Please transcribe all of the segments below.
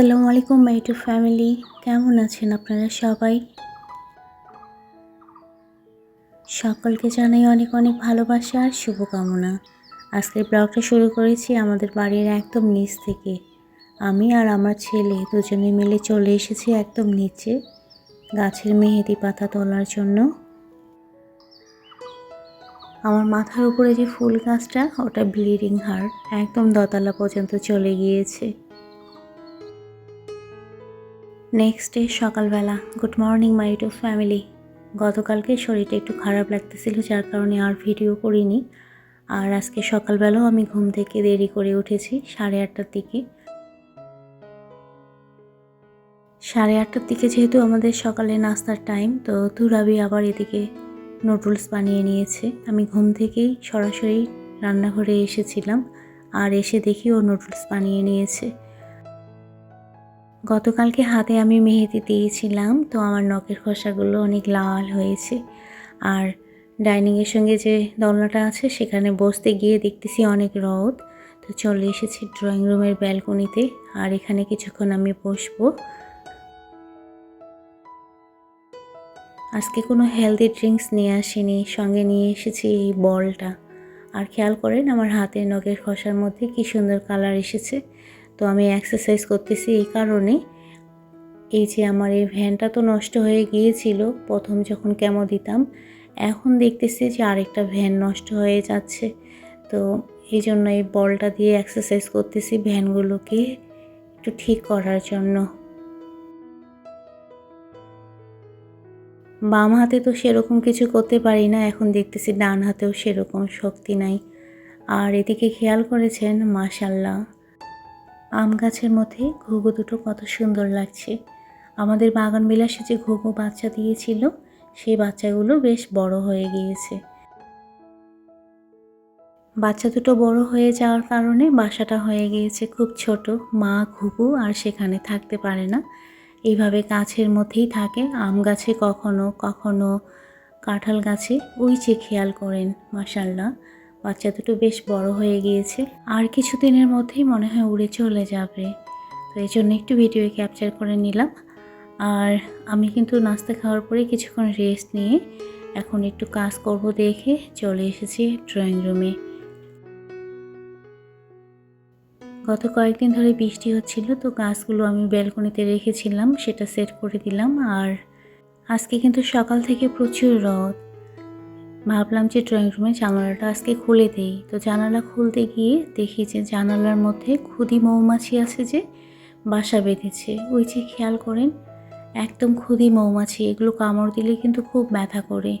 আসসালামু আলাইকুম মাই to family কেমন আছেন আপনারা সবাই? সকলকে জানাই অনেক অনেক ভালোবাসা আর শুভকামনা। আজকের ব্লগটা শুরু করেছি আমাদের বাড়ির একদম নিচ থেকে। আমি আর আমার ছেলে দুজনে মিলে চলে এসেছি একদম নিচে, গাছের মেহেদি পাতা তোলার জন্য। আমার মাথার উপরে যে ফুল গাছটা, ওটা ব্লিডিং হার্ট একদম দতলা পর্যন্ত চলে গিয়েছে। নেক্সট ডে সকালবেলা good morning my to family গতকালকে শরীরটা একটু খারাপ লাগতেছিল, যার কারণে আর ভিডিও করিনি। আর আজকে সকালবেলাও আমি ঘুম থেকে দেরি করে উঠেছি, সাড়ে আটটার দিকে। সাড়ে আটটার দিকে যেহেতু আমাদের সকালে নাস্তার টাইম তো তুরাবি আবার এদিকে নুডলস বানিয়ে নিয়েছে। আমি ঘুম থেকেই সরাসরি রান্নাঘরে এসেছিলাম, আর এসে দেখি ও নুডলস বানিয়ে নিয়েছে। গতকালকে হাতে আমি মেহেদি দিয়েছিলাম, তো আমার নখের খসাগুলো অনেক লাল হয়েছে। আর ডাইনিংয়ের সঙ্গে যে দলনাটা আছে, সেখানে বসতে গিয়ে দেখতেছি অনেক রোদ। তো চলে এসেছি ড্রয়িং রুমের ব্যালকনিতে, আর এখানে কিছুক্ষণ আমি বসবো। আজকে কোনো হেলদি ড্রিঙ্কস নিয়ে আসিনি, সঙ্গে নিয়ে এসেছি এই বলটা। আর খেয়াল করেন, আমার হাতের নখের খসার মধ্যে কি সুন্দর কালার এসেছে। তো আমি এক্সারসাইজ করতেছি এই কারণে। এই যে আমার এই ভ্যানটা তো নষ্ট হয়ে গিয়েছিল, প্রথম যখন কেমো দিতাম, এখন দেখতেছি যে আরেকটা ভ্যান নষ্ট হয়ে যাচ্ছে। তো এই জন্য এই বলটা দিয়ে এক্সারসাইজ করতেছি ভ্যানগুলোকে একটু ঠিক করার জন্য। বাম হাতে তো সেরকম কিছু করতে পারি না, এখন দেখতেছি ডান হাতেও সেরকম শক্তি নাই। আর এদিকে খেয়াল করেছেন, মাশাল্লাহ। আম গাছের মধ্যে ঘুঘু দুটো কত সুন্দর লাগছে। আমাদের বাগান বিলাসে যে ঘুঘু বাচ্চা দিয়েছিল, সেই বাচ্চাগুলো বেশ বড় হয়ে গিয়েছে। বাচ্চা দুটো বড় হয়ে যাওয়ার কারণে বাসাটা হয়ে গিয়েছে খুব ছোট। মা ঘুঘু আর সেখানে থাকতে পারে না। এইভাবে গাছের মধ্যেই থাকে। আম গাছে কখনো কখনো কাঁঠাল গাছে, ওই যে খেয়াল করেন মাসাল্লাহ বাচ্চা দুটো বেশ বড় হয়ে গিয়েছে। আর কিছু দিনের মধ্যেই মনে হয় উড়ে চলে যাবে। তো এই জন্য একটু ভিডিও ক্যাপচার করে নিলাম। আর আমি কিন্তু নাস্তা খাওয়ার পরে কিছুক্ষণ রেস্ট নিয়ে এখন একটু কাজ করব দেখে চলে এসেছি ড্রয়িং রুমে গত কয়েকদিন ধরে বৃষ্টি হচ্ছিল, তো গাছগুলো আমি ব্যালকনিতে রেখেছিলাম, সেটা সেট করে দিলাম। আর আজকে কিন্তু সকাল থেকে প্রচুর রদ। ভাবলাম যে ড্রয়িং রুমে জানালাটা আজকে খুলে দেই। তো জানালা খুলতে গিয়ে দেখি যে জানালার মধ্যে খুদি মৌমাছি আছে যে, বাসা বেঁধেছে। ওই যে খেয়াল করেন, একদম খুদি মৌমাছি। এগুলো কামড় দিলে কিন্তু খুব ব্যথা করে।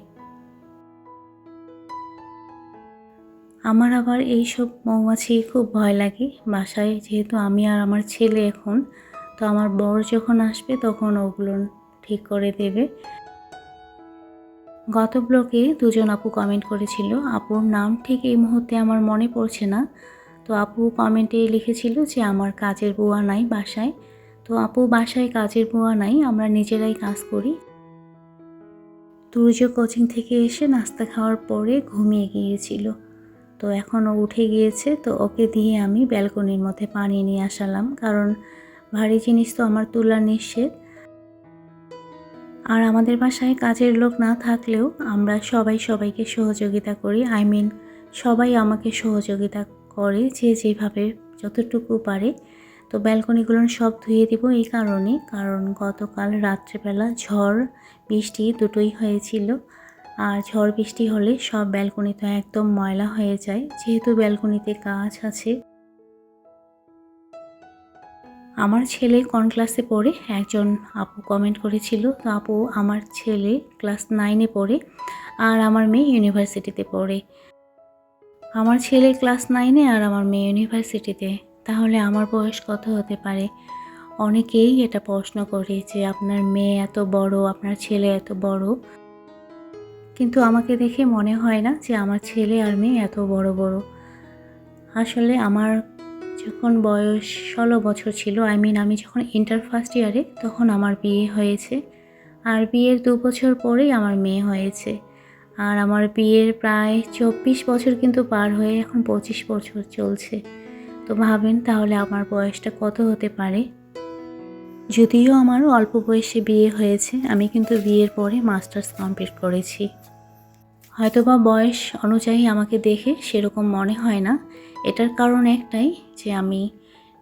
আমার আবার এই সব মৌমাছি খুব ভয় লাগে। বাসায় যেহেতু আমি আর আমার ছেলে এখন, তো আমার বর যখন আসবে তখন ওগুলো ঠিক করে দেবে। গত ব্লগে দুজন আপু কমেন্ট করেছিল, আপুর নাম ঠিক এই মুহূর্তে আমার মনে পড়ছে না। তো আপু কমেন্টে লিখেছিল যে, আমার কাজের বুয়া নাই বাসায়। তো আপু, বাসায় কাজের বুয়া নাই, আমরা নিজেরাই কাজ করি। তুর্য কোচিং থেকে এসে নাস্তা খাওয়ার পরে ঘুমিয়ে গিয়েছিল। তো এখন ও উঠে গিয়েছে, তো ওকে দিয়ে আমি ব্যালকনির মধ্যে পানি নিয়ে আসালাম। কারণ ভারী জিনিস তো আমার তোলা নিষেধ। আর আমাদের বাসায় কাজের লোক না থাকলেও আমরা সবাই সবাইকে সহযোগিতা করি। আই মিন সবাই আমাকে সহযোগিতা করে যে যেভাবে যতটুকু পারে। তো ব্যালকনিগুলো সব ধুয়ে দিব এই কারণে, কারণ গতকাল রাত্রেবেলা ঝড়, বৃষ্টি দুটোই হয়েছিল। আর ঝড়, বৃষ্টি হলে সব ব্যালকনি তো একদম ময়লা হয়ে যায়। যেহেতু ব্যালকনিতে গাছ আছে আমার ছেলে কোন ক্লাসে পড়ে? একজন আপু কমেন্ট করেছিল, তো আপু, আমার ছেলে ক্লাস নাইনে পড়ে আর আমার মেয়ে ইউনিভার্সিটিতে পড়ে। আমার ছেলে ক্লাস নাইনে আর আমার মেয়ে ইউনিভার্সিটিতে তাহলে আমার বয়স কত হতে পারে? অনেকেই এটা প্রশ্ন করে যে, আপনার মেয়ে এত বড়, আপনার ছেলে এত বড়? কিন্তু আমাকে দেখে মনে হয় না যে আমার ছেলে আর মেয়ে এত বড় বড়। আসলে আমার যখন বয়স ষোলো বছর ছিল আই মিন আমি যখন ইন্টার ফার্স্ট ইয়ারে তখন আমার বিয়ে হয়েছে। আর বিয়ের দু বছর পরেই আমার মেয়ে হয়েছে। আর আমার বিয়ের প্রায় চব্বিশ বছর কিন্তু পার হয়ে এখন পঁচিশ বছর চলছে। তো ভাবেন তাহলে আমার বয়সটা কত হতে পারে? যদিও আমার অল্প বয়সে বিয়ে হয়েছে, আমি কিন্তু বিয়ের পরে মাস্টার্স কমপ্লিট করেছি। হয়তোবা বয়স অনুযায়ী আমাকে দেখে সেরকম মনে হয় না। এটার কারণ একটাই যে আমি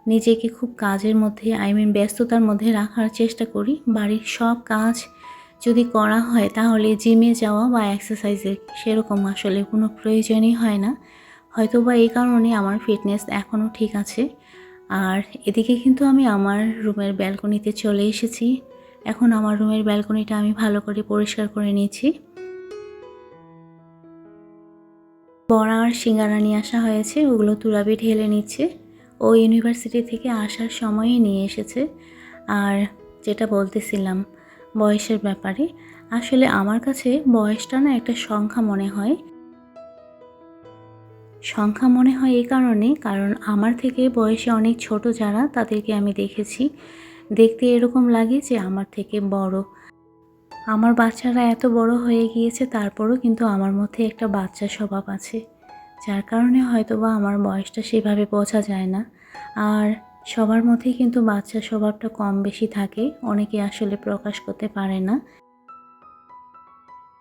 নিজেকে খুব কাজের মধ্যে আই মিন ব্যস্ততার মধ্যে রাখার চেষ্টা করি। বাড়ির সব কাজ যদি করা হয় তাহলে জিমে যাওয়া বা এক্সারসাইজের সেরকম আসলে কোনো প্রয়োজনই হয় না। হয়তোবা এই কারণে আমার ফিটনেস এখনও ঠিক আছে। আর এদিকে কিন্তু আমি আমার রুমের ব্যালকনিতে চলে এসেছি। এখন আমার রুমের ব্যালকনিটা আমি ভালো করে পরিষ্কার করে নিয়েছি। বড়া আর সিঙ্গারা নিয়ে আসা হয়েছে, ওগুলো তুরাবি ঢেলে নিচ্ছে। ও ইউনিভার্সিটি থেকে আসার সময়ই নিয়ে এসেছে। আর যেটা বলতেছিলাম, বয়সের ব্যাপারে, আসলে আমার কাছে বয়সটা না একটা সংখ্যা মনে হয়। সংখ্যা মনে হয় এই কারণে, কারণ আমার থেকে বয়সে অনেক ছোট যারা, তাদেরকে আমি দেখেছি। দেখতে এরকম লাগে যে আমার থেকে বড়। আমার বাচ্চারা এত বড় হয়ে গিয়েছে, তারপরও কিন্তু আমার মধ্যে একটা বাচ্চা স্বভাব আছে। যার কারণে হয়তো বা আমার বয়সটা সেভাবে বোঝা যায় না। আর সবার মধ্যেই কিন্তু বাচ্চা স্বভাবটা কম বেশি থাকে, অনেকে আসলে প্রকাশ করতে পারে না।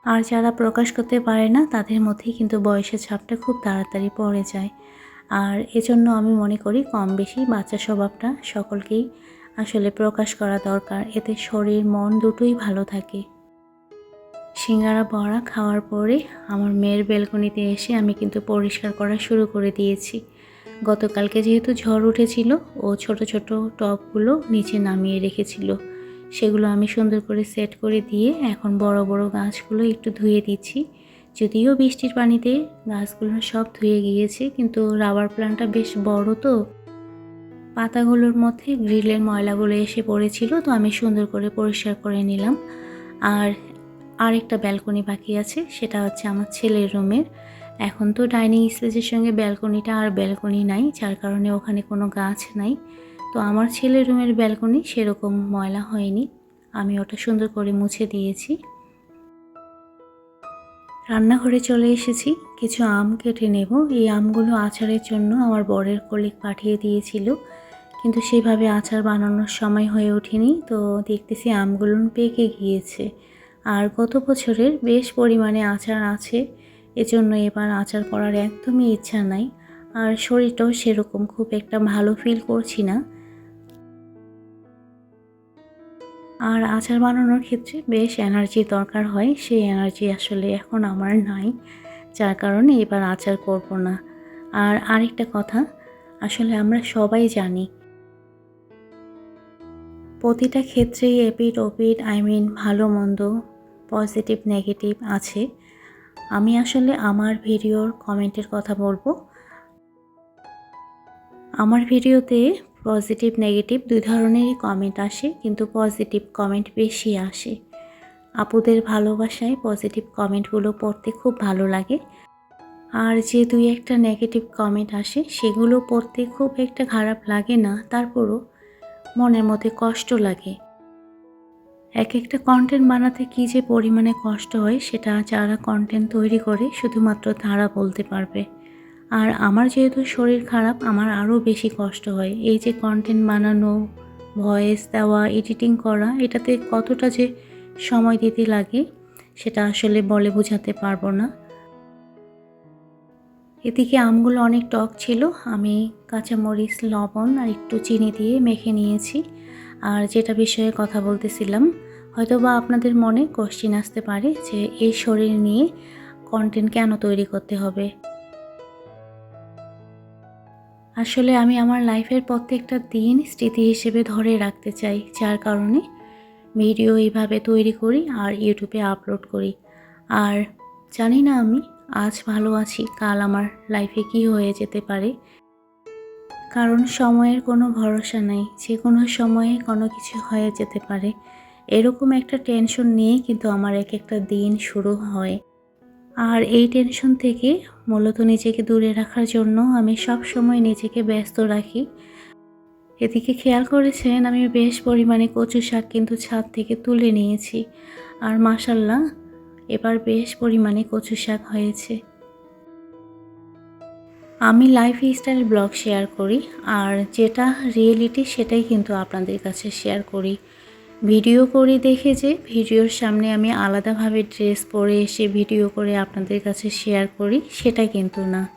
আর যারা প্রকাশ করতে পারে না, তাদের মধ্যেই কিন্তু বয়সের ছাপটা খুব তাড়াতাড়ি পড়ে যায়। আর এজন্য আমি মনে করি কম বেশি বাচ্চা স্বভাবটা সকলকেই আসলে প্রকাশ করা দরকার। এতে শরীর, মন দুটোই ভালো থাকে। সিঙ্গারা বড়া খাওয়ার পরে আমার মেয়ের বেলকনিতে এসে আমি কিন্তু পরিষ্কার করা শুরু করে দিয়েছি। গতকালকে যেহেতু ঝড় উঠেছিল, ও ছোট ছোট টবগুলো নিচে নামিয়ে রেখেছিল। সেগুলো আমি সুন্দর করে সেট করে দিয়ে এখন বড় বড় গাছগুলো একটু ধুয়ে দিচ্ছি। যদিও বৃষ্টির পানিতে গাছগুলো সব ধুয়ে গিয়েছে, কিন্তু রাবার প্ল্যান্টটা বেশ বড় তো। পাতাগুলোর মধ্যে গ্রিলের ময়লাগুলো এসে পড়েছিল, তো আমি সুন্দর করে পরিষ্কার করে নিলাম। আর আরেকটা ব্যালকনি বাকি আছে, সেটা হচ্ছে আমার ছেলের রুমের। এখন তো ডাইনিং স্পেসের সঙ্গে ব্যালকনিটা আর ব্যালকনি নাই, যার কারণে ওখানে কোনো গাছ নাই। তো আমার ছেলের রুমের ব্যালকনি সেরকম ময়লা হয়নি, আমি ওটা সুন্দর করে মুছে দিয়েছি। রান্নাঘরে চলে এসেছি, কিছু আম কেটে নেব। এই আমগুলো আচারের জন্য আমার বরের কলিক পাঠিয়ে দিয়েছিল, কিন্তু সেভাবে আচার বানানোর সময় হয়ে ওঠেনি। তো দেখতেছি আমগুলো পেকে গিয়েছে। আর গত বছরের বেশ পরিমাণে আচার আছে, এজন্য এবার আচার করার একদমই ইচ্ছা নাই। আর শরীরটাও সেরকম খুব একটা ভালো ফিল করছি না। আর আচার বানানোর ক্ষেত্রে বেশ এনার্জি দরকার হয়, সেই এনার্জি আসলে এখন আমার নাই, যার কারণে এবার আচার করব না। আর আরেকটা কথা, আসলে আমরা সবাই জানি, প্রতিটা ক্ষেত্রেই এপিট ওপিট আই মিন ভালো মন্দ পজিটিভ, নেগেটিভ আছে। আমি আসলে আমার ভিডিওর কমেন্টের কথা বলব। আমার ভিডিওতে পজিটিভ, নেগেটিভ দুই ধরনেরই কমেন্ট আসে, কিন্তু পজিটিভ কমেন্ট বেশি আসে। আপুদের ভালোবাসায় পজিটিভ কমেন্টগুলো পড়তে খুব ভালো লাগে। আর যে দুই একটা নেগেটিভ কমেন্ট আসে, সেগুলো পড়তে খুব একটা খারাপ লাগে না, তারপরও মনের মধ্যে কষ্ট লাগে। এক একটা কন্টেন্ট বানাতে কী যে পরিমাণে কষ্ট হয়, সেটা যারা কন্টেন্ট তৈরি করে শুধুমাত্র তারা বলতে পারবে। আর আমার যেহেতু শরীর খারাপ, আমার আরও বেশি কষ্ট হয়। এই যে কন্টেন্ট বানানো ভয়েস দেওয়া এডিটিং করা, এটাতে কতটা যে সময় দিতে লাগে, সেটা আসলে বলে বোঝাতে পারব না। এদিকে আমগুলো অনেক টক ছিল, আমি কাঁচামরিচ, লবণ আর একটু চিনি দিয়ে মেখে নিয়েছি। আর যেটা বিষয়ে কথা বলতেছিলাম হয়তো বা আপনাদের মনে কোশ্চিন আসতে পারে যে এই শরীর নিয়ে কন্টেন্ট কেন তৈরি করতে হবে? আসলে আমি আমার লাইফের প্রত্যেকটা দিন স্মৃতি হিসেবে ধরে রাখতে চাই, যার কারণে ভিডিও এইভাবে তৈরি করি আর ইউটিউবে আপলোড করি। আর জানি না আমি, আজ ভালো আছি, কাল আমার লাইফে কি হয়ে যেতে পারে? কারণ সময়ের কোনো ভরসা নাই যে কোনো সময়ে কোনো কিছু হয়ে যেতে পারে। এরকম একটা টেনশন নিয়ে কিন্তু আমার এক একটা দিন শুরু হয়। আর এই টেনশন থেকে মূলত নিজেকে দূরে রাখার জন্য আমি সব সময় নিজেকে ব্যস্ত রাখি। এদিকে খেয়াল করেছেন, আমি বেশ পরিমাণে কচু শাক কিন্তু ছাদ থেকে তুলে নিয়েছি। আর মাসাল্লাহ এবার বেশ পরিমাণে কচু শাক হয়েছে। আমি লাইফ স্টাইল ব্লগ শেয়ার করি, আর যেটা রিয়েলিটি সেটাই কিন্তু আপনাদের কাছে শেয়ার করি। ভিডিও করে দেখে যে ভিডিওর সামনে আমি আলাদাভাবে ড্রেস পরে এসে ভিডিও করে আপনাদের কাছে শেয়ার করি, সেটা কিন্তু না।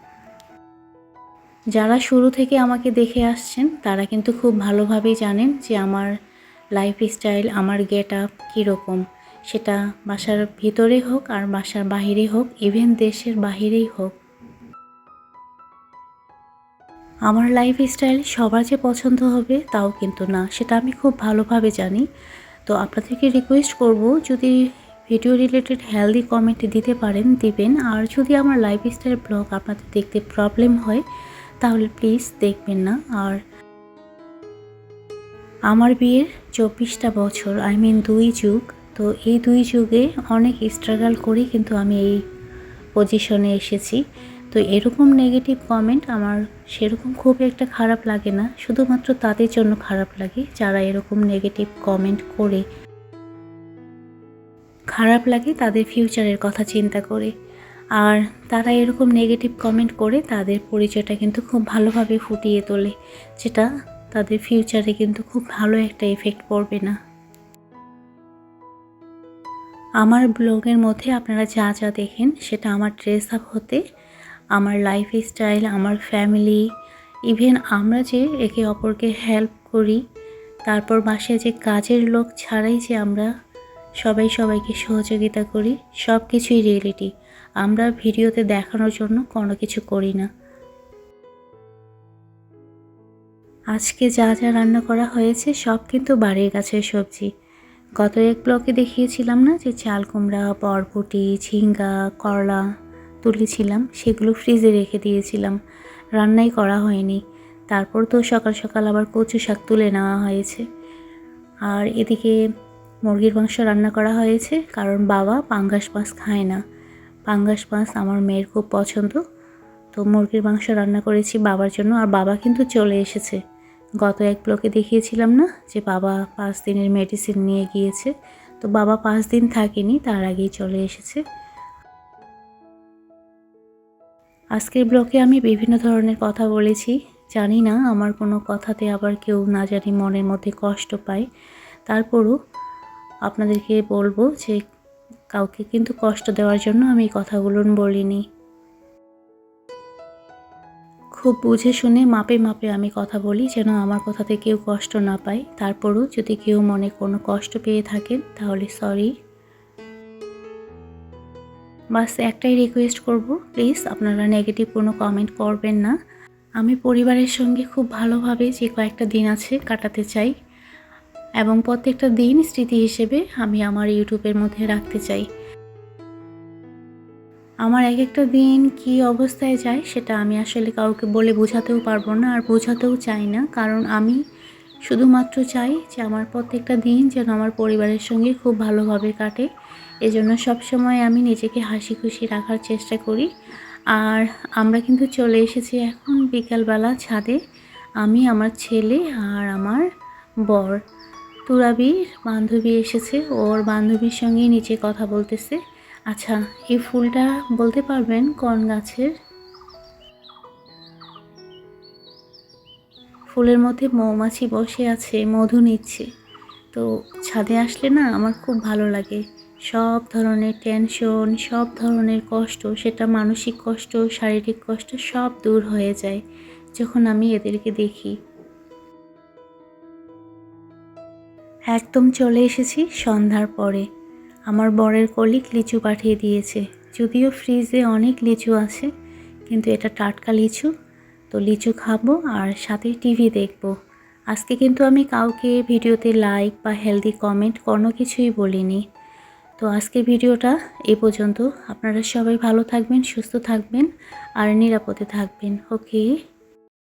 যারা শুরু থেকে আমাকে দেখে আসছেন, তারা কিন্তু খুব ভালোভাবেই জানেন যে আমার লাইফ স্টাইল আমার গেট আপ কীরকম। সেটা বাসার ভিতরে হোক আর বাসার বাহিরে হোক ইভেন দেশের বাহিরেই হোক। আমার লাইফ স্টাইল সবার যে পছন্দ হবে তাও কিন্তু না, সেটা আমি খুব ভালোভাবে জানি। তো আপনাদেরকে রিকোয়েস্ট করব, যদি ভিডিও রিলেটেড হেলদি কমেন্ট দিতে পারেন, দিবেন। আর যদি আমার লাইফ স্টাইল ব্লগ আপনাদের দেখতে প্রবলেম হয়, তাহলে প্লিজ দেখবেন না। আর আমার বিয়ের চব্বিশটা বছর আই মিন দুই যুগ, তো এই দুই যুগে অনেক স্ট্রাগল করে কিন্তু আমি এই পজিশনে এসেছি। তো এরকম নেগেটিভ কমেন্ট আমার সেরকম খুব একটা খারাপ লাগে না। শুধুমাত্র তাদের জন্য খারাপ লাগে, যারা এরকম নেগেটিভ কমেন্ট করে। খারাপ লাগে তাদের ফিউচারের কথা চিন্তা করে। আর তারা এরকম নেগেটিভ কমেন্ট করে, তাদের পরিচয়টা কিন্তু খুব ভালোভাবে ফুটিয়ে তোলে, যেটা তাদের ফিউচারে কিন্তু খুব ভালো একটা এফেক্ট পড়বে না। আমার ব্লগের মধ্যে আপনারা যা যা দেখেন, সেটা আমার ড্রেস আপ হতে আমার লাইফ স্টাইল আমার ফ্যামিলি ইভেন আমরা যে একে অপরকে হেল্প করি, তারপর বাসায় যে কাজের লোক ছাড়াই যে আমরা সবাই সবাইকে সহযোগিতা করি সব কিছুই রিয়েলিটি আমরা ভিডিওতে দেখানোর জন্য কোনো কিছু করি না। আজকে যা যা রান্না করা হয়েছে, সব কিন্তু বাড়ির গাছের সবজি। গত এক ব্লকে দেখিয়েছিলাম না যে চাল কুমড়া, বরবটি, ঝিঙ্গা, করলা তুলেছিলাম, সেগুলো ফ্রিজে রেখে দিয়েছিলাম। রান্নাই করা হয়নি। তারপর তো সকাল সকাল আবার কচু শাক তুলে নেওয়া হয়েছে। আর এদিকে মুরগির মাংস রান্না করা হয়েছে, কারণ বাবা পাঙ্গাস মাছ খায় না। পাঙ্গাস মাছ আমার মেয়ের খুব পছন্দ। তো মুরগির মাংস রান্না করেছি বাবার জন্য, আর বাবা কিন্তু চলে এসেছে। গত এক ব্লকে দেখিয়েছিলাম না যে বাবা পাঁচ দিনের মেডিসিন নিয়ে গিয়েছে। তো বাবা পাঁচ দিন থাকেনি, তার আগেই চলে এসেছে। আজকের ব্লকে আমি বিভিন্ন ধরনের কথা বলেছি। জানি না আমার কোনো কথাতে আবার কেউ না জানি মনের মধ্যে কষ্ট পায়। তারপরও আপনাদেরকে বলব যে কাউকে কিন্তু কষ্ট দেওয়ার জন্য আমি কথাগুলো বলিনি। খুব বুঝে শুনে মাপে মাপে আমি কথা বলি যেন আমার কথাতে কেউ কষ্ট না পায়। তারপরও যদি কেউ মনে কোনো কষ্ট পেয়ে থাকেন তাহলে সরি। বাস, একটাই রিকোয়েস্ট করব প্লিজ আপনারা নেগেটিভ কোনো কমেন্ট করবেন না। আমি পরিবারের সঙ্গে খুব ভালোভাবে যে কয়েকটা দিন আছে কাটাতে চাই এবং প্রত্যেকটা দিন স্মৃতি হিসেবে আমি আমার ইউটিউবের মধ্যে রাখতে চাই। আমার এক একটা দিন কি অবস্থায় যায় সেটা আমি আসলে কাউকে বলে বোঝাতেও পারব না আর বোঝাতেও চাই না। কারণ আমি শুধুমাত্র চাই যে আমার প্রত্যেকটা দিন যেন আমার পরিবারের সঙ্গে খুব ভালোভাবে কাটে। এজন্য সবসময় আমি নিজেকে হাসি খুশি রাখার চেষ্টা করি। আর আমরা কিন্তু চলে এসেছি এখন বিকালবেলা ছাদে। আমি, আমার ছেলে আর আমার বর। তুরাবির বান্ধবী এসেছে। ওর বান্ধবীর সঙ্গেই নিচে কথা বলতেছে। আচ্ছা এই ফুলটা বলতে পারবেন কোন গাছের? ফুলের মধ্যে মৌমাছি বসে আছে, মধু নিচ্ছে। তো ছাদে আসলে না আমার খুব ভালো লাগে। সব ধরনের টেনশন সব ধরনের কষ্ট, সেটা মানসিক কষ্ট, শারীরিক কষ্ট সব দূর হয়ে যায় যখন আমি এদেরকে দেখি। একদম চলে এসেছি সন্ধ্যার পরে। আমার বরের কলিক লিচু পাঠিয়ে দিয়েছে। যদিও ফ্রিজে অনেক লিচু আছে, কিন্তু এটা টাটকা লিচু। তো লিচু খাব আর সাথে টিভি দেখব। আজকে কিন্তু আমি কাউকে ভিডিওতে লাইক বা হেলদি কমেন্ট কোনো কিছুই বলিনি। তো আজকের ভিডিওটা এ পর্যন্ত। আপনারা সবাই ভালো থাকবেন, সুস্থ থাকবেন আর নিরাপদে থাকবেন। ওকে?